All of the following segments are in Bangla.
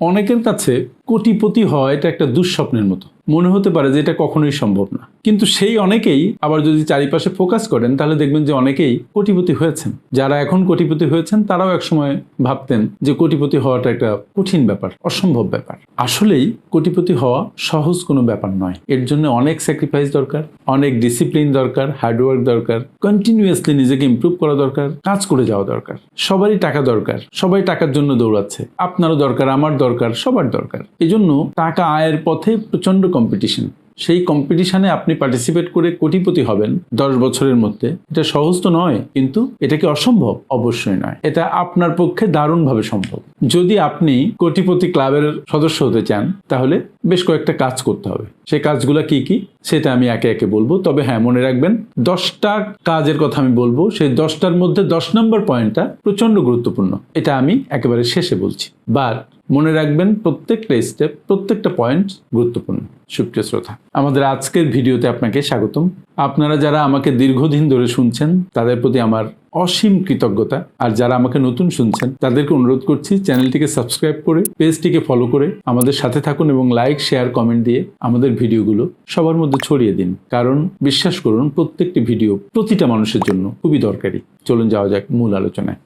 অনেকের কাছে কোটিপতি হওয়া এটা একটা দুঃস্বপ্নের মতো। মনে হতে পারে যে এটা কখনোই সম্ভব না। কিন্তু সেই অনেকেই আবার যদি চারিপাশে ফোকাস করেন, তাহলে দেখবেন যে অনেকেই কোটিপতি হয়েছেন। যারা এখন কোটিপতি হয়েছেন, তারাও একসময় ভাবতেন যে কোটিপতি হওয়াটা একটা কঠিন ব্যাপার, অসম্ভব ব্যাপার। আসলেই কোটিপতি হওয়া সহজ কোনো ব্যাপার নয়। এর জন্য অনেক স্যাক্রিফাইস দরকার, অনেক ডিসিপ্লিন দরকার হার্ডওয়ার্ক দরকার কন্টিনিউয়াসলি নিজেকে ইমপ্রুভ করা দরকার, কাজ করে যাওয়া দরকার। সবারই টাকা দরকার, সবাই টাকার জন্য দৌড়াচ্ছে। আপনারও দরকার, আমার দরকার, সবার দরকার। এজন্য টাকা আয়ের পথে প্রচণ্ড কম্পিটিশন সেই কম্পিটিশনে আপনি পার্টিসিপেট করে কোটিপতি হবেন দশ বছরের মধ্যে। এটা সহজ তো নয়, কিন্তু এটা কি অসম্ভব। অবশ্যই নয়। এটা আপনার পক্ষে দারুণভাবে সম্ভব। যদি আপনি কোটিপতি ক্লাবের সদস্য হতে চান, তাহলে বেশ কয়েকটা কাজ করতে হবে। সেই কাজগুলো কি কি? সেটা আমি একে একে বলব। তবে হ্যাঁ মনে রাখবেন, দশটা কাজের কথা আমি বলব। সেই দশটার মধ্যে দশ নম্বর পয়েন্টটা প্রচণ্ড গুরুত্বপূর্ণ। এটা আমি একেবারে শেষে বলছি। বাট মনে রাখবেন, প্রত্যেকটা স্টেপ প্রত্যেকটা পয়েন্ট গুরুত্বপূর্ণ। সুপ্রিয় শ্রোতা, আমাদের আজকের ভিডিওতে আপনাকে স্বাগতম। আপনারা যারা আমাকে দীর্ঘদিন ধরে শুনছেন, তাদের প্রতি আমার অসীম কৃতজ্ঞতা। আর যারা আমাকে নতুন শুনছেন, তাদেরকে অনুরোধ করছি, চ্যানেলটিকে সাবস্ক্রাইব করে, পেজটিকে ফলো করে আমাদের সাথে থাকুন এবং লাইক শেয়ার কমেন্ট দিয়ে আমাদের ভিডিওগুলো সবার মধ্যে ছড়িয়ে দিন। কারণ বিশ্বাস করুন, প্রত্যেকটি ভিডিও প্রতিটা মানুষের জন্য খুবই দরকারি। চলুন যাওয়া যাক মূল আলোচনায়।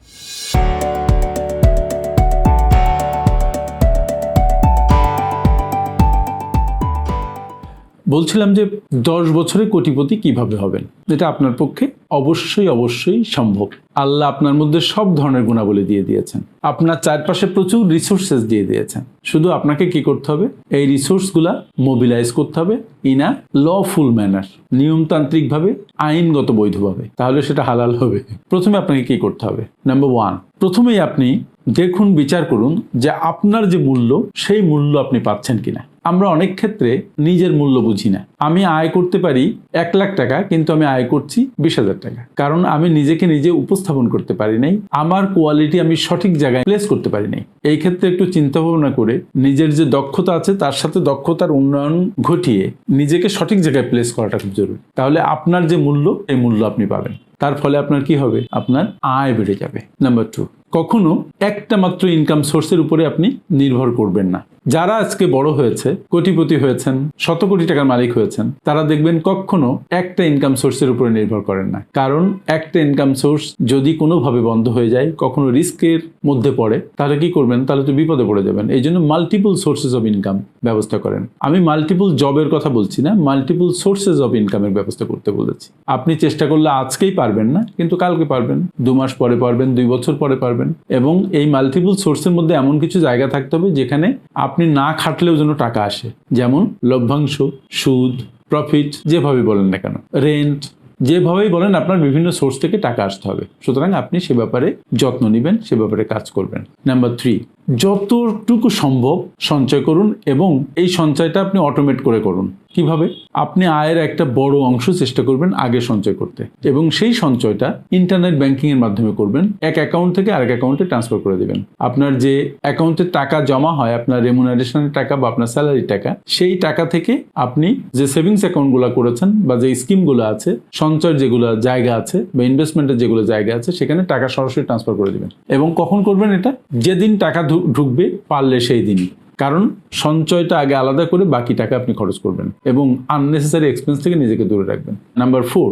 বলছিলাম যে দশ বছরে কোটিপতি কীভাবে হবেন? এটা আপনার পক্ষে অবশ্যই অবশ্যই সম্ভব। আল্লাহ আপনার মধ্যে সব ধরনের গুণাবলী দিয়ে দিয়েছেন। আপনার চারপাশে প্রচুর রিসোর্সেস দিয়ে দিয়েছেন। শুধু আপনাকে কি করতে হবে? এই রিসোর্সগুলা মোবিলাইজ করতে হবে ইন আ লফুল ম্যানার নিয়মতান্ত্রিকভাবে, আইনগত বৈধভাবে। তাহলে সেটা হালাল হবে। প্রথমে আপনাকে কি করতে হবে? নাম্বার ওয়ান প্রথমেই আপনি দেখুন, বিচার করুন যে আপনার যে মূল্য, সেই মূল্য আপনি পাচ্ছেন কিনা। আমরা অনেক ক্ষেত্রে নিজের মূল্য বুঝি না। আমি আয় করতে পারি এক লাখ টাকা, কিন্তু আমি আয় করছি বিশ হাজার টাকা। কারণ আমি নিজেকে নিজে উপস্থাপন করতে পারি নাই, আমার কোয়ালিটি আমি সঠিক জায়গায় প্লেস করতে পারি নাই। এই ক্ষেত্রে একটু চিন্তা ভাবনা করে নিজের যে দক্ষতা আছে, তার সাথে দক্ষতার উন্নয়ন ঘটিয়ে নিজেকে সঠিক জায়গায় প্লেস করাটা খুব জরুরি। তাহলে আপনার যে মূল্য, এই মূল্য আপনি পাবেন। তার ফলে আপনার কি হবে? আপনার আয় বেড়ে যাবে। নাম্বার টু কখনো একটা মাত্র ইনকাম সোর্সের উপরে আপনি নির্ভর করবেন না। যারা আজকে বড় হয়েছে, কোটিপতি হয়েছেন, শত কোটি টাকার মালিক হয়েছেন, তারা দেখবেন কখনো একটা ইনকাম সোর্সের উপরে নির্ভর করেন না। কারণ একটা ইনকাম সোর্স যদি কোনোভাবে বন্ধ হয়ে যায়, কখনো রিস্কের মধ্যে পড়ে, তাহলে কি করবেন? তাহলে তো বিপদে পড়ে যাবেন। এই জন্য মাল্টিপল সোর্সেস অফ ইনকাম ব্যবস্থা করেন। আমি মাল্টিপল জবের কথা বলছি না মাল্টিপল সোর্সেস অফ ইনকামের ব্যবস্থা করতে বলেছি। আপনি চেষ্টা করলে আজকেই পারবেন না, কিন্তু কালকে পারবেন। দু মাস পরে পারবেন, দুই বছর পরে পারবেন। এবং এই মাল্টিপল সোর্সের মধ্যে এমন কিছু জায়গা থাকতে হবে যেখানে আপনি না খাটলেও যেন টাকা আসে। যেমন লভ্যাংশ, সুদ প্রফিট যেভাবে বলেন না কেন রেন্ট যেভাবেই বলেন আপনার বিভিন্ন সোর্স থেকে টাকা আসতে হবে। সুতরাং আপনি সে ব্যাপারে যত্ন নেবেন, সে ব্যাপারে কাজ করবেন। নাম্বার থ্রি যতটুকু সম্ভব সঞ্চয় করুন এবং এই সঞ্চয়টা আপনি অটোমেট করে করুন। কীভাবে? আপনি আয়ের একটা বড় অংশ চেষ্টা করবেন আগে সঞ্চয় করতে এবং সেই সঞ্চয়টা ইন্টারনেট ব্যাংকিং এর মাধ্যমে করবেন। এক অ্যাকাউন্ট থেকে আরেক অ্যাকাউন্টে ট্রান্সফার করে দেবেন। আপনার যে অ্যাকাউন্টে টাকা জমা হয়, আপনার রেমুনারেশনের টাকা বা আপনার স্যালারি টাকা, সেই টাকা থেকে আপনি যে সেভিংস অ্যাকাউন্টগুলো করেছেন বা যে স্কিমগুলো আছে, সঞ্চয়ের যেগুলো জায়গা আছে বা ইনভেস্টমেন্টের যেগুলো জায়গা আছে, সেখানে টাকা সরাসরি ট্রান্সফার করে দেবেন। এবং কখন করবেন এটা? যেদিন টাকা ঢুকবে পারলে সেই দিনই। কারণ সঞ্চয়টা আগে আলাদা করে বাকি টাকা আপনি খরচ করবেন এবং আননেসেসারি এক্সপেন্স থেকে নিজেকে দূরে রাখবেন। নাম্বার ফোর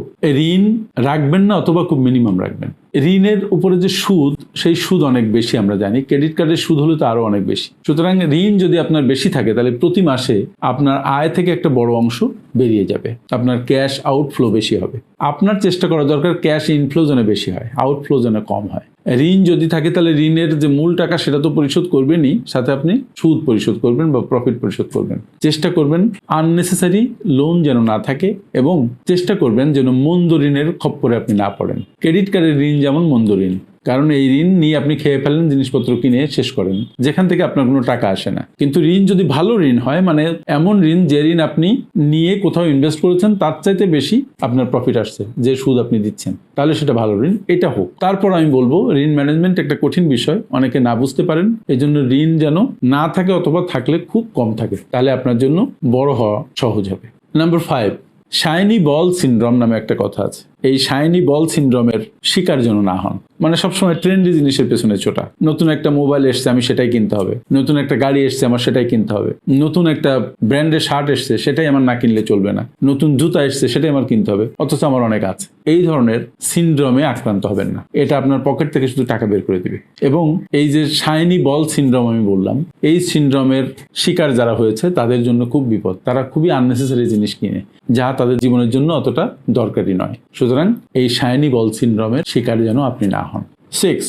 ঋণ রাখবেন না অথবা খুব মিনিমাম রাখবেন। ঋণের উপরে যে সুদ, সেই সুদ অনেক বেশি আমরা জানি। ক্রেডিট কার্ডের সুদ হলে তো আরও অনেক বেশি। সুতরাং ঋণ যদি আপনার বেশি থাকে, তাহলে প্রতি মাসে আপনার আয় থেকে একটা বড় অংশ বেরিয়ে যাবে। আপনার ক্যাশ আউটফ্লো বেশি হবে। আপনার চেষ্টা করা দরকার ক্যাশ ইনফ্লো যেন বেশি হয় আউটফ্লো যেন কম হয়। ঋণ যদি থাকে, তাহলে ঋণের যে মূল টাকা সেটা তো পরিশোধ করবেনই। সাথে আপনি সুদ পরিশোধ করবেন বা প্রফিট পরিশোধ করবেন। চেষ্টা করবেন আননেসেসারি লোন যেন না থাকে এবং চেষ্টা করবেন যেন মন্দ ঋণের খপ্পরে আপনি না পড়েন। ক্রেডিট কার্ডের ঋণ যেমন মন্দ ঋণ। কারণ এই ঋণ নিয়ে আপনি খেয়ে ফেলেন, জিনিসপত্র কিনে শেষ করেন। যেখান থেকে আপনার কোনো টাকা আসে না। কিন্তু ঋণ যদি ভালো ঋণ হয় মানে এমন ঋণ যে ঋণ আপনি নিয়ে কোথাও ইনভেস্ট করেছেন, তার চাইতে বেশি আপনার প্রফিট আসছে, যে সুদ আপনি দিচ্ছেন। তাহলে সেটা ভালো ঋণ। এটা হোক। তারপর আমি বলব, ঋণ ম্যানেজমেন্ট একটা কঠিন বিষয়। অনেকে না বুঝতে পারেন এই জন্য ঋণ যেন না থাকে অথবা থাকলে খুব কম থাকে। তাহলে আপনার জন্য বড় হওয়া সহজ হবে। Number five shiny ball syndrome নামে একটা কথা আছে। এই শাইনি বল সিনড্রোমের শিকার যেন না হন। মানে সবসময় ট্রেন্ডি জিনিসের পেছনে ছোটা। নতুন একটা মোবাইল এসছে, আমি সেটাই কিনতে হবে। নতুন একটা গাড়ি এসছে, আমার সেটাই কিনতে হবে। নতুন একটা ব্র্যান্ডের শার্ট এসছে, সেটাই আমার না কিনলে চলবে না। নতুন জুতা এসছে, সেটাই আমার কিনতে হবে। অথচ আমার অনেক আছে। এই ধরনের সিনড্রোমে আক্রান্ত হবেন না। এটা আপনার পকেট থেকে শুধু টাকা বের করে দিবে। এবং এই যে শাইনি বল সিনড্রোম আমি বললাম, এই সিনড্রোমের শিকার যারা হয়েছে, তাদের জন্য খুব বিপদ। তারা খুবই আননেসেসারি জিনিস কিনে, যা তাদের জীবনের জন্য অতটা দরকারি নয়। সুতরাং এই শাইনি বল সিনড্রমের শিকার যেন আপনি না হন। সিক্স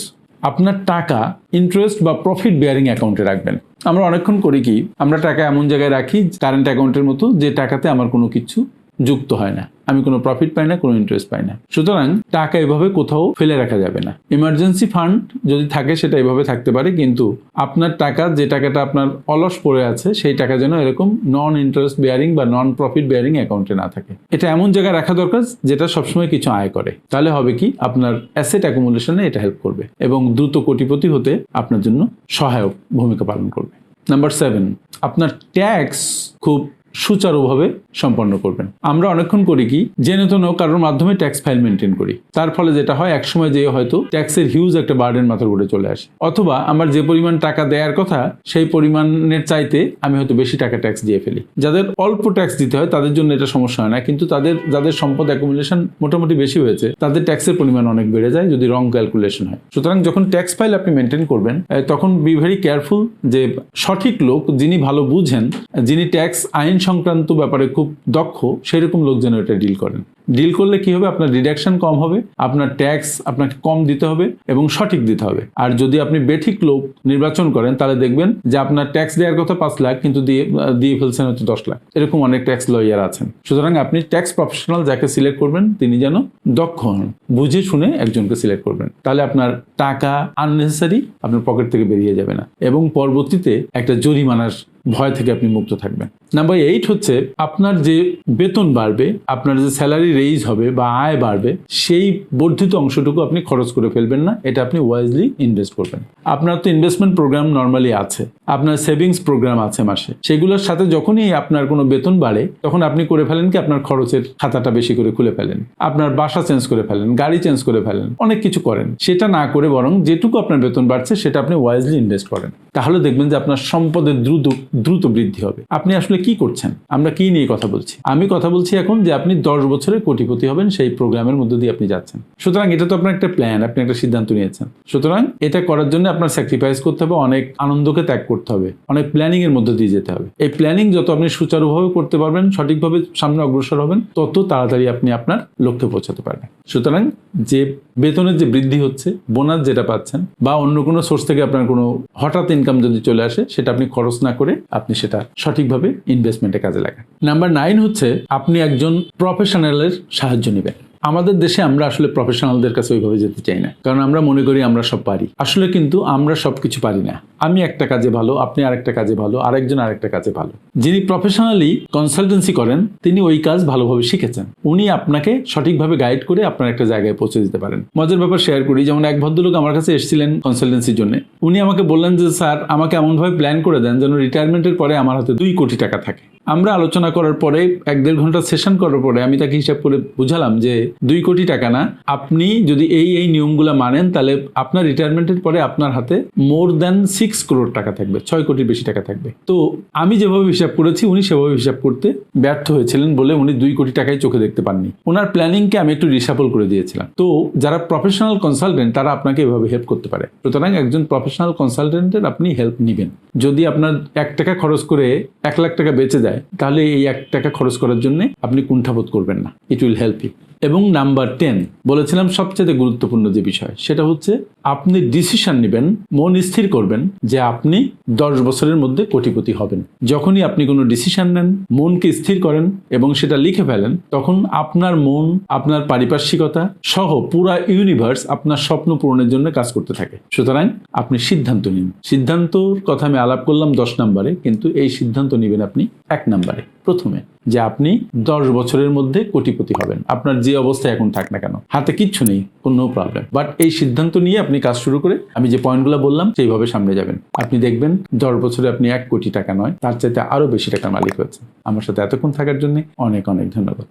আপনার টাকা ইন্টারেস্ট বা প্রফিট বেয়ারিং অ্যাকাউন্টে রাখবেন। আমরা অনেকক্ষণ করি কি, আমরা টাকা এমন জায়গায় রাখি কারেন্ট অ্যাকাউন্টের মতো, যে টাকাতে আমার কোনো কিছু যুক্ত হয় না। আমি কোনো প্রফিট পাই না, কোনো ইন্টারেস্ট পাই না। সুতরাং টাকা এভাবে কোথাও ফেলে রাখা যাবে না। ইমার্জেন্সি ফান্ড যদি থাকে সেটা এভাবে থাকতে পারে, কিন্তু আপনার টাকা, যে টাকাটা আপনার অলস পড়ে আছে, সেই টাকা যেন এরকম নন ইন্টারেস্ট বেয়ারিং বা নন প্রফিট বেয়ারিং অ্যাকাউন্টে না থাকে। এটা এমন জায়গায় রাখা দরকার যেটা সবসময় কিছু আয় করে। তাহলে হবে কি? আপনার অ্যাসেট অ্যাকুমুলেশনে এটা হেল্প করবে এবং দ্রুত কোটিপতি হতে আপনার জন্য সহায়ক ভূমিকা পালন করবে। নাম্বার সেভেন আপনার ট্যাক্স খুব সুচারুভাবে সম্পন্ন করবেন। আমরা অনেকক্ষণ করি কি, জেনে তো কারোর মাধ্যমে ট্যাক্স ফাইল মেনটেন করি। তার ফলে যেটা হয়, একসময় যে হয়তো ট্যাক্সের হিউজ একটা বার্ডেন মাথার উপরে চলে আসে। অথবা আমার যে পরিমাণ টাকা দেওয়ার কথা, সেই পরিমাণের চাইতে আমি হয়তো বেশি টাকা ট্যাক্স দিয়ে ফেলি। যাদের অল্প ট্যাক্স দিতে হয়, তাদের জন্য এটা সমস্যা হয় না। কিন্তু তাদের, যাদের সম্পদ অ্যাকুমুলেশন মোটামুটি বেশি হয়েছে, তাদের ট্যাক্সের পরিমাণ অনেক বেড়ে যায় যদি রং ক্যালকুলেশন হয়। সুতরাং যখন ট্যাক্স ফাইল আপনি মেনটেন করবেন তখন বি ভেরি কেয়ারফুল যে সঠিক লোক যিনি ভালো বুঝেন, যিনি ট্যাক্স আইন সংক্রান্ত ব্যাপারে খুব দক্ষ, সেরকম লোক যেন এটা ডিল করেন। ডিল করলে কি হবে? আপনার ডিডাকশন কম হবে, আপনার ট্যাক্স আপনাকে কম দিতে হবে এবং সঠিক দিতে হবে। আর যদি আপনি বেঠিক লোক নির্বাচন করেন, তাহলে দেখবেন যে আপনার ট্যাক্স দেওয়ার কথা পাঁচ লাখ, কিন্তু দিয়ে দিয়ে ফেলছেন হচ্ছে দশ লাখ। এরকম অনেক ট্যাক্স লয়ার আছেন। সুতরাং আপনি ট্যাক্স প্রফেশনাল যাকে সিলেক্ট করবেন, তিনি যেন দক্ষ হন। বুঝে শুনে একজনকে সিলেক্ট করবেন। তাহলে আপনার টাকা আননেসেসারি আপনার পকেট থেকে বেরিয়ে যাবে না। এবং পরবর্তীতে একটা জরিমানার ভয় থেকে আপনি মুক্ত থাকবেন। নাম্বার এইট হচ্ছে, আপনার যে বেতন বাড়বে, আপনার যে স্যালারি রেইজ হবে বা আয় বাড়বে, সেই বর্ধিত অংশটুকু আপনি খরচ করে ফেলবেন না, এটা আপনি ওয়াইজলি ইনভেস্ট করবেন। আপনার তো ইনভেস্টমেন্ট প্রোগ্রাম নর্মালি আছে, আপনার সেভিংস প্রোগ্রাম আছে মাসে। সেগুলোর সাথে যখনই আপনার কোনো বেতন বাড়ে, তখন আপনি করে ফেলেন কি, আপনার খরচের খাতাটা বেশি করে খুলে ফেলেন, আপনার বাসা চেঞ্জ করে ফেলেন, গাড়ি চেঞ্জ করে ফেলেন, অনেক কিছু করেন। সেটা না করে বরং যেটুকু আপনার বেতন বাড়ছে, সেটা আপনি ওয়াইজলি ইনভেস্ট করেন। তাহলে দেখবেন যে আপনার সম্পদের দ্রুত দ্রুত বৃদ্ধি হবে। আপনি আসলে কি করছেন? আমরা কি নিয়ে কথা বলছি? আমি কথা বলছি এখন যে আপনি দশ বছরে কোটিপতি হবেন সেই প্রোগ্রামের মধ্যে দিয়ে আপনি যাচ্ছেন। সুতরাং এটা তো আপনার একটা প্ল্যান, আপনি একটা সিদ্ধান্ত নিয়েছেন। সুতরাং এটা করার জন্য আপনার স্যাক্রিফাইস করতে হবে, অনেক আনন্দকে ত্যাগ করতে হবে, অনেক প্ল্যানিং এর মধ্যে দিয়ে যেতে হবে। এই প্ল্যানিং যত আপনি সুচারুভাবে করতে পারবেন, সঠিকভাবে সামনে অগ্রসর হবেন, তত তাড়াতাড়ি আপনি আপনার লক্ষ্যে পৌঁছাতে পারবেন। সুতরাং যে বেতনের যে বৃদ্ধি হচ্ছে, বোনাস যেটা পাচ্ছেন, বা অন্য কোনো সোর্স থেকে আপনার কোনো হঠাৎ ইনকাম যদি চলে আসে, সেটা আপনি খরচ না করে আপনি সেটা সঠিকভাবে ইনভেস্টমেন্টে কাজে লাগান। নাম্বার নাইন হচ্ছে, আপনি একজন প্রফেশনালের সাহায্য নেবেন। আমাদের দেশে আমরা আসলে প্রফেশনালদের কাছে ওইভাবে যেতে চাই না। কারণ আমরা মনে করি আমরা সব পারি। আসলে কিন্তু আমরা সব কিছু পারি না। আমি একটা কাজে ভালো, আপনি আরেকটা কাজে ভালো, আরেকজন আরেকটা কাজে ভালো। যিনি প্রফেশনালি কনসালটেন্সি করেন, তিনি ওই কাজ ভালোভাবে শিখেছেন। উনি আপনাকে সঠিকভাবে গাইড করে আপনার একটা জায়গায় পৌঁছে দিতে পারেন। মজার ব্যাপার শেয়ার করি, যেমন এক ভদ্রলোক আমার কাছে এসেছিলেন কনসালটেন্সির জন্য। উনি আমাকে বললেন যে, স্যার, আমাকে এমনভাবে প্ল্যান করে দেন যেন রিটায়ারমেন্টের পরে আমার হাতে দুই কোটি টাকা থাকে। আমরা আলোচনা করার পরে, এক দেড় ঘণ্টা সেশন করার পরে আমি তাকে হিসাব করে বুঝালাম যে দুই কোটি টাকা না, আপনি যদি এই এই নিয়মগুলো মানেন, তাহলে আপনার রিটায়ারমেন্টের পরে আপনার হাতে মোর দ্যান সিক্স করোড় টাকা থাকবে, ছয় কোটির বেশি টাকা থাকবে। তো আমি যেভাবে হিসাব করেছি, উনি সেভাবে হিসাব করতে ব্যর্থ হয়েছিলেন বলে উনি দুই কোটি টাকাই চোখে দেখতে পাননি। ওনার প্ল্যানিংকে আমি একটু রিসাপল করে দিয়েছিলাম। তো যারা প্রফেশনাল কনসালটেন্ট তারা আপনাকে এভাবে হেল্প করতে পারে। সুতরাং একজন প্রফেশনাল কনসালটেন্টের আপনি হেল্প নেবেন। যদি আপনার এক টাকা খরচ করে এক লাখ টাকা বেঁচে যায় তাহলে এই এক টাকা খরচ করার জন্য আপনি কুণ্ঠাবোধ করবেন না। ইট উইল হেল্প ইউ এবং নাম্বার টেন, বলেছিলাম সবচেয়ে গুরুত্বপূর্ণ যে বিষয়, সেটা হচ্ছে আপনি ডিসিশন নেবেন, মন স্থির করবেন যে আপনি দশ বছরের মধ্যে কোটিপতি হবেন। যখনই আপনি কোনো ডিসিশন নেন, মনকে স্থির করেন এবং সেটা লিখে ফেলেন, তখন আপনার মন, আপনার পারিপার্শ্বিকতা সহ পুরা ইউনিভার্স আপনার স্বপ্ন পূরণের জন্য কাজ করতে থাকে। সুতরাং আপনি সিদ্ধান্ত নিন। সিদ্ধান্তর কথা আমি আলাপ করলাম দশ নম্বরে, কিন্তু এই সিদ্ধান্ত নেবেন আপনি এক নম্বরে, প্রথমে। যে আপনি দশ বছরের মধ্যে কোটিপতি হবেন। আপনার যে অবস্থায় এখন থাক না কেন। হাতে কিচ্ছু নেই, কোনো প্রবলেম বাট এই সিদ্ধান্ত নিয়ে আপনি কাজ শুরু করে, আমি যে পয়েন্টগুলো বললাম, সেইভাবে সামনে যাবেন। আপনি দেখবেন দশ বছরে আপনি এক কোটি টাকা নয়, তার চাইতে আরও বেশি টাকার মালিক হয়েছে আমার সাথে এতক্ষণ থাকার জন্য অনেক অনেক ধন্যবাদ।